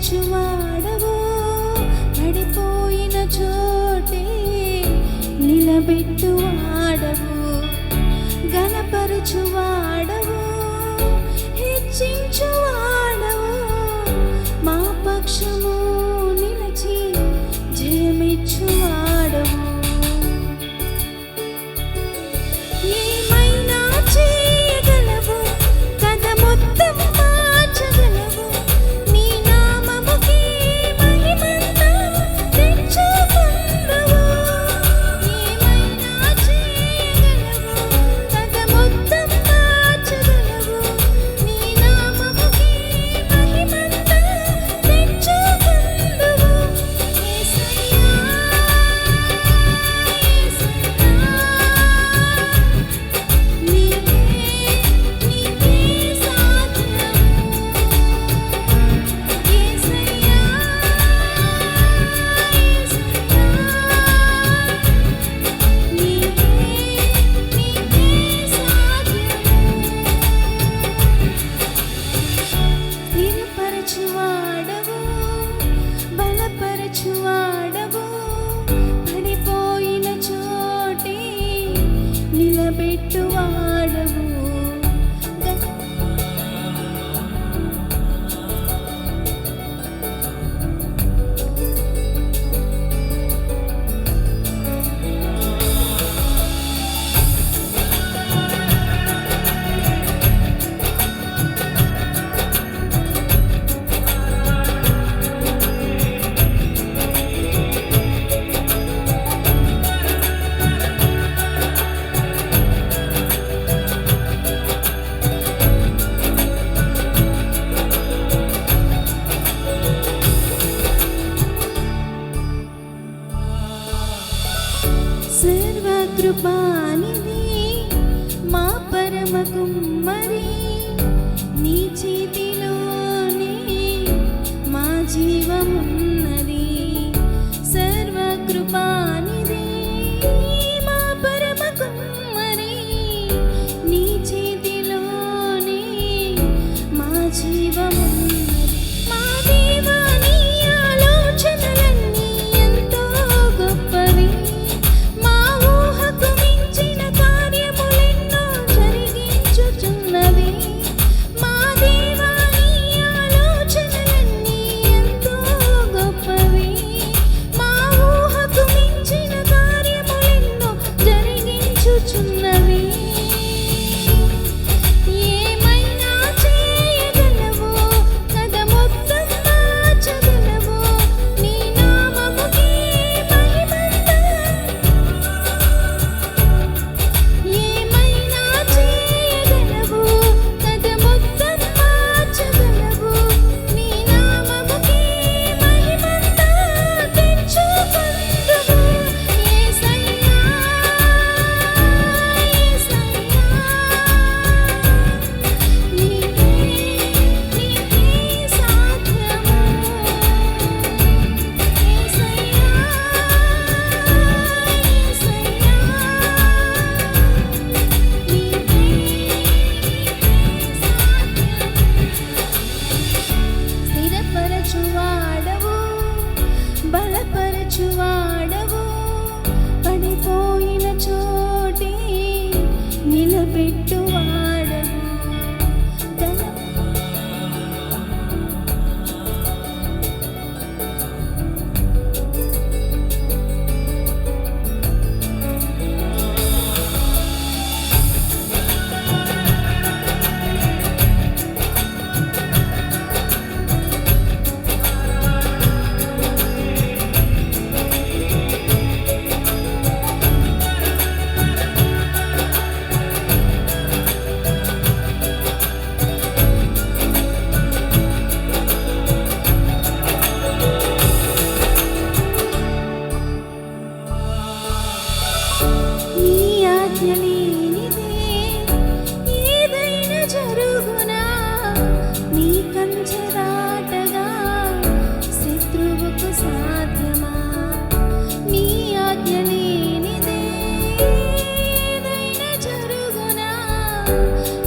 బలపరచువాడవు పడిపోయిన చో Oh. నిలిపించువాడవు పడిపోయిన చోటి నిలబెట్టువా? Thank you.